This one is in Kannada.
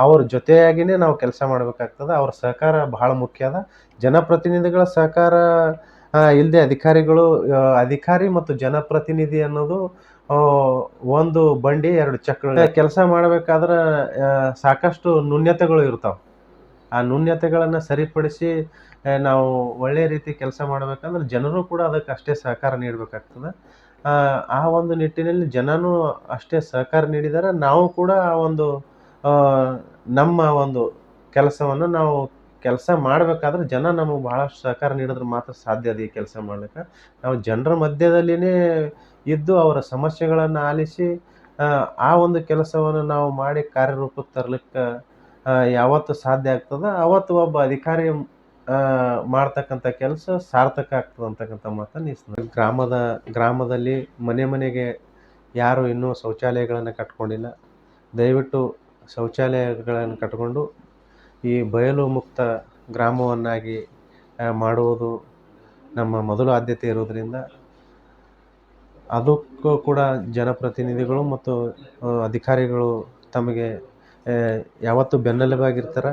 ಅವ್ರ ಜೊತೆಯಾಗಿನೇ ನಾವು ಕೆಲಸ ಮಾಡಬೇಕಾಗ್ತದೆ. ಅವ್ರ ಸಹಕಾರ ಬಹಳ ಮುಖ್ಯ ಅದ. ಜನಪ್ರತಿನಿಧಿಗಳ ಸಹಕಾರ ಇಲ್ಲದೆ ಅಧಿಕಾರಿಗಳು ಅಧಿಕಾರಿ ಮತ್ತು ಜನಪ್ರತಿನಿಧಿ ಅನ್ನೋದು ಒಂದು ಬಂಡಿ ಎರಡು ಚಕ್ರ ಕೆಲಸ ಮಾಡಬೇಕಾದ್ರೆ ಸಾಕಷ್ಟು ನ್ಯೂನ್ಯತೆಗಳು ಇರ್ತಾವೆ. ಆ ನ್ಯೂನ್ಯತೆಗಳನ್ನು ಸರಿಪಡಿಸಿ ನಾವು ಒಳ್ಳೆಯ ರೀತಿ ಕೆಲಸ ಮಾಡಬೇಕಂದ್ರೆ ಜನರು ಕೂಡ ಅದಕ್ಕೆ ಅಷ್ಟೇ ಸಹಕಾರ ನೀಡಬೇಕಾಗ್ತದೆ. ಆ, ಒಂದು ನಿಟ್ಟಿನಲ್ಲಿ ಜನನೂ ಅಷ್ಟೇ ಸಹಕಾರ ನೀಡಿದರೆ ನಾವು ಕೂಡ ಆ ಒಂದು ನಮ್ಮ ಒಂದು ಕೆಲಸವನ್ನು ನಾವು ಕೆಲಸ ಮಾಡಬೇಕಾದ್ರೆ ಜನ ನಮಗೆ ಭಾಳಷ್ಟು ಸಹಕಾರ ನೀಡಿದ್ರೆ ಮಾತ್ರ ಸಾಧ್ಯ ಅದು ಈ ಕೆಲಸ ಮಾಡ್ಲಿಕ್ಕೆ. ನಾವು ಜನರ ಮಧ್ಯದಲ್ಲಿನೇ ಇದ್ದು ಅವರ ಸಮಸ್ಯೆಗಳನ್ನು ಆಲಿಸಿ ಆ, ಒಂದು ಕೆಲಸವನ್ನು ನಾವು ಮಾಡಿ ಕಾರ್ಯರೂಪಕ್ಕೆ ತರ್ಲಿಕ್ಕೆ ಯಾವತ್ತು ಸಾಧ್ಯ ಆಗ್ತದೆ ಅವತ್ತು ಒಬ್ಬ ಅಧಿಕಾರಿ ಮಾಡ್ತಕ್ಕಂಥ ಕೆಲಸ ಸಾರ್ಥಕ ಆಗ್ತದೆ ಅಂತಕ್ಕಂಥ ಮಾತನ್ನು ಗ್ರಾಮದ ಗ್ರಾಮದಲ್ಲಿ ಮನೆ ಮನೆಗೆ ಯಾರು ಇನ್ನೂ ಶೌಚಾಲಯಗಳನ್ನು ಕಟ್ಕೊಂಡಿಲ್ಲ. ದಯವಿಟ್ಟು ಶೌಚಾಲಯಗಳನ್ನು ಕಟ್ಕೊಂಡು ಈ ಬಯಲು ಮುಕ್ತ ಗ್ರಾಮವನ್ನಾಗಿ ಮಾಡುವುದು ನಮ್ಮ ಮೊದಲು ಆದ್ಯತೆ ಇರೋದರಿಂದ ಅದಕ್ಕೂ ಕೂಡ ಜನಪ್ರತಿನಿಧಿಗಳು ಮತ್ತು ಅಧಿಕಾರಿಗಳು ತಮಗೆ ಯಾವತ್ತೂ ಬೆನ್ನೆಲುಬಾಗಿರ್ತಾರೆ.